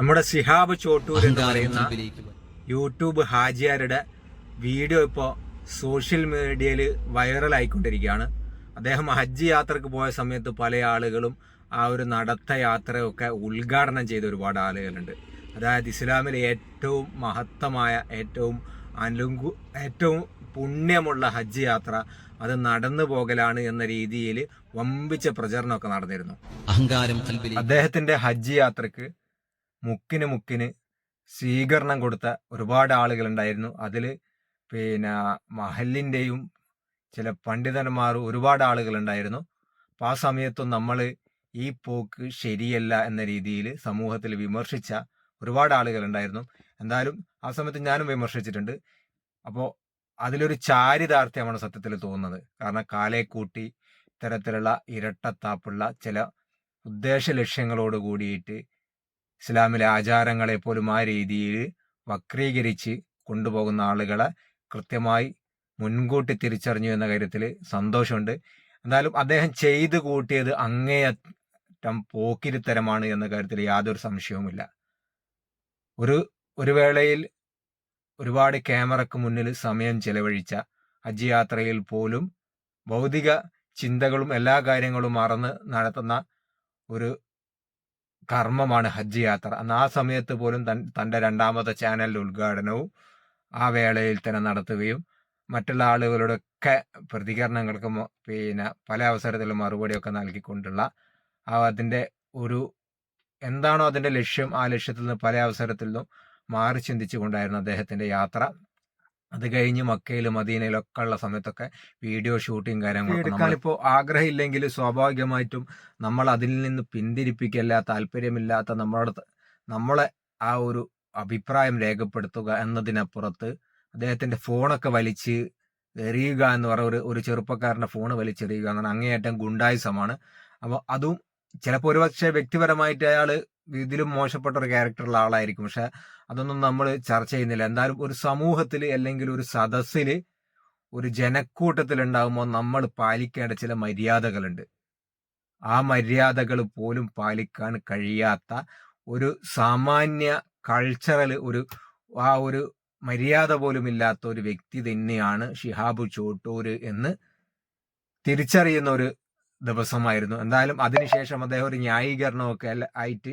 നമ്മുടെ സിഹാബ് ചോട്ടൂർ എന്ന് പറയുന്ന യൂട്യൂബ് ഹാജിയാരുടെ വീഡിയോ ഇപ്പോൾ സോഷ്യൽ മീഡിയയിൽ വൈറലായിക്കൊണ്ടിരിക്കുകയാണ്. അദ്ദേഹം ഹജ്ജ് യാത്രയ്ക്ക് പോയ സമയത്ത് പല ആളുകളും ആ ഒരു നടത്ത യാത്രയൊക്കെ ഉദ്ഘാടനം ചെയ്ത ഒരുപാട് ആളുകളുണ്ട്. അതായത് ഇസ്ലാമിലെ ഏറ്റവും മഹത്തമായ ഏറ്റവും അനുങ്കു ഏറ്റവും പുണ്യമുള്ള ഹജ്ജ് യാത്ര അത് നടന്നു പോകലാണ് എന്ന രീതിയിൽ വമ്പിച്ച പ്രചരണമൊക്കെ നടന്നിരുന്നു. അഹങ്കാരം അദ്ദേഹത്തിന്റെ ഹജ്ജ് യാത്രയ്ക്ക് മുക്കിന് മുക്കിന് സ്വീകരണം കൊടുത്ത ഒരുപാട് ആളുകളുണ്ടായിരുന്നു. അതിൽ പിന്നെ മഹലിന്റെയും ചില പണ്ഡിതന്മാർ ഒരുപാട് ആളുകളുണ്ടായിരുന്നു. അപ്പം ആ സമയത്തും നമ്മൾ ഈ പോക്ക് ശരിയല്ല എന്ന രീതിയിൽ സമൂഹത്തിൽ വിമർശിച്ച ഒരുപാട് ആളുകളുണ്ടായിരുന്നു. എന്തായാലും ആ സമയത്ത് ഞാനും വിമർശിച്ചിട്ടുണ്ട്. അപ്പോൾ അതിലൊരു ചാരിതാർത്ഥ്യമാണ് സത്യത്തിൽ തോന്നുന്നത്. കാരണം കാലെ കൂട്ടി ഇത്തരത്തിലുള്ള ഇരട്ടത്താപ്പുള്ള ചില ഉദ്ദേശ ലക്ഷ്യങ്ങളോട് കൂടിയിട്ട് ഇസ്ലാമിലെ ആചാരങ്ങളെ പോലും ആ രീതിയിൽ വക്രീകരിച്ച് കൊണ്ടുപോകുന്ന ആളുകളെ കൃത്യമായി മുൻകൂട്ടി തിരിച്ചറിഞ്ഞു എന്ന കാര്യത്തിൽ സന്തോഷമുണ്ട്. എന്തായാലും അദ്ദേഹം ചെയ്തു കൂട്ടിയത് അങ്ങേയറ്റം പോക്കിരിത്തരമാണ് എന്ന കാര്യത്തിൽ യാതൊരു സംശയവുമില്ല. ഒരു ഒരു വേളയിൽ ഒരുപാട് ക്യാമറക്ക് മുന്നിൽ സമയം ചെലവഴിച്ച ഹജ്ജ് യാത്രയിൽ പോലും ഭൗതിക ചിന്തകളും എല്ലാ കാര്യങ്ങളും മറന്ന് നടത്തുന്ന ഒരു കർമ്മമാണ് ഹജ്ജ് യാത്ര അന്ന് ആ സമയത്ത് പോലും തൻ തന്റെ രണ്ടാമത്തെ ചാനലിന്റെ ഉദ്ഘാടനവും ആ വേളയിൽ തന്നെ നടത്തുകയും മറ്റുള്ള ആളുകളുടെയൊക്കെ പ്രതികരണങ്ങൾക്ക് പിന്നെ പല അവസരത്തിലും മറുപടിയൊക്കെ നൽകിക്കൊണ്ടുള്ള ആ അതിന്റെ ഒരു എന്താണോ അതിന്റെ ലക്ഷ്യം ആ ലക്ഷ്യത്തിൽ നിന്ന് പല അവസരത്തിലും മാറി ചിന്തിച്ചുകൊണ്ടായിരുന്നു അദ്ദേഹത്തിന്റെ യാത്ര. അത് കഴിഞ്ഞ് മക്കയിലും മദീനയിലൊക്കെ ഉള്ള സമയത്തൊക്കെ വീഡിയോ ഷൂട്ടിങ് കാര്യങ്ങളൊക്കെ നമ്മളിപ്പോൾ ആഗ്രഹമില്ലെങ്കിൽ സ്വാഭാവികമായിട്ടും നമ്മൾ അതിൽ നിന്ന് പിന്തിരിപ്പിക്കല്ല താല്പര്യമില്ലാത്ത നമ്മളുടെ നമ്മളെ ആ ഒരു അഭിപ്രായം രേഖപ്പെടുത്തുക എന്നതിനപ്പുറത്ത് അദ്ദേഹത്തിന്റെ ഫോണൊക്കെ വലിച്ച് എറിയുക എന്ന് പറയുന്ന ഒരു ഒരു ചെറുപ്പക്കാരന്റെ ഫോൺ വലിച്ചെറിയുക എന്ന് പറഞ്ഞാൽ അങ്ങേയറ്റം ഗുണ്ടായുസമാണ്. അപ്പോൾ അതും ചിലപ്പോൾ ഒരുപക്ഷെ വ്യക്തിപരമായിട്ട് അയാൾ ഇതിലും മോശപ്പെട്ട ഒരു ക്യാരക്ടറുള്ള ആളായിരിക്കും. പക്ഷെ അതൊന്നും നമ്മൾ ചർച്ച ചെയ്യുന്നില്ല. എന്തായാലും ഒരു സമൂഹത്തിൽ അല്ലെങ്കിൽ ഒരു സദസ്സിൽ ഒരു ജനക്കൂട്ടത്തിൽ ഉണ്ടാകുമ്പോൾ നമ്മൾ പാലിക്കേണ്ട ചില മര്യാദകളുണ്ട്. ആ മര്യാദകൾ പോലും പാലിക്കാൻ കഴിയാത്ത ഒരു സാമാന്യ കൾച്ചറൽ ഒരു ആ ഒരു മര്യാദ പോലും ഇല്ലാത്ത ഒരു വ്യക്തി തന്നെയാണ് ഷിഹാബ് ചോട്ടൂര് എന്ന് തിരിച്ചറിയുന്ന ഒരു ദിവസമായിരുന്നു. എന്തായാലും അതിനുശേഷം അദ്ദേഹം ഒരു ന്യായീകരണമൊക്കെ ആയിട്ട്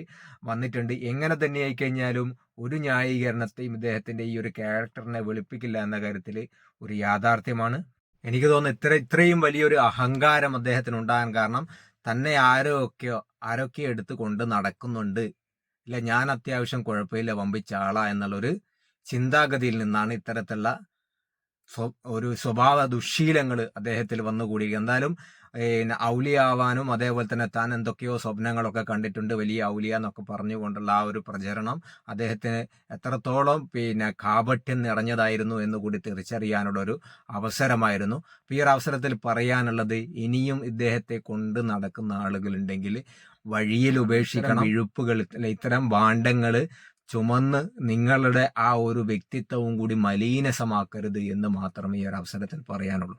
വന്നിട്ടുണ്ട്. എങ്ങനെ തന്നെ ആയിക്കഴിഞ്ഞാലും ഒരു ന്യായീകരണത്തെയും ഇദ്ദേഹത്തിന്റെ ഈ ഒരു ക്യാരക്ടറിനെ വെളുപ്പിക്കില്ല എന്ന കാര്യത്തിൽ ഒരു യാഥാർത്ഥ്യമാണ്. എനിക്ക് തോന്നുന്നു ഇത്ര ഇത്രയും വലിയൊരു അഹങ്കാരം അദ്ദേഹത്തിന് ഉണ്ടാകാൻ കാരണം തന്നെ ആരൊക്കെയോ ആരൊക്കെ എടുത്ത് കൊണ്ട് നടക്കുന്നുണ്ട്. ഇല്ല ഞാൻ അത്യാവശ്യം കുഴപ്പമില്ല വമ്പിച്ച ആളാ എന്നുള്ളൊരു ചിന്താഗതിയിൽ നിന്നാണ് ഇത്തരത്തിലുള്ള ഒരു സ്വഭാവ ദുശീലങ്ങൾ അദ്ദേഹത്തിൽ വന്നുകൂടി എന്തായാലും ഔലിയാവാനും അതേപോലെ തന്നെ താൻ എന്തൊക്കെയോ സ്വപ്നങ്ങളൊക്കെ കണ്ടിട്ടുണ്ട്. വലിയ ഔലിയ എന്നൊക്കെ പറഞ്ഞുകൊണ്ടുള്ള ആ ഒരു പ്രചരണം അദ്ദേഹത്തിന് എത്രത്തോളം പിന്നെ കാപട്യം നിറഞ്ഞതായിരുന്നു എന്ന് കൂടി തിരിച്ചറിയാനുള്ള ഒരു അവസരമായിരുന്നു. അപ്പൊ ഈ ഒരു അവസരത്തിൽ പറയാനുള്ളത് ഇനിയും ഇദ്ദേഹത്തെ കൊണ്ട് നടക്കുന്ന ആളുകളുണ്ടെങ്കിൽ വഴിയിൽ ഉപേക്ഷിക്കണം ഇഴുപ്പുകൾ ഇത്തരം ഭാണ്ഡങ്ങൾ ചുമന്ന് നിങ്ങളുടെ ആ ഒരു വ്യക്തിത്വവും കൂടി മലീനസമാക്കരുത് എന്ന് മാത്രമേ ഈ ഒരു അവസരത്തിൽ പറയാനുള്ളൂ.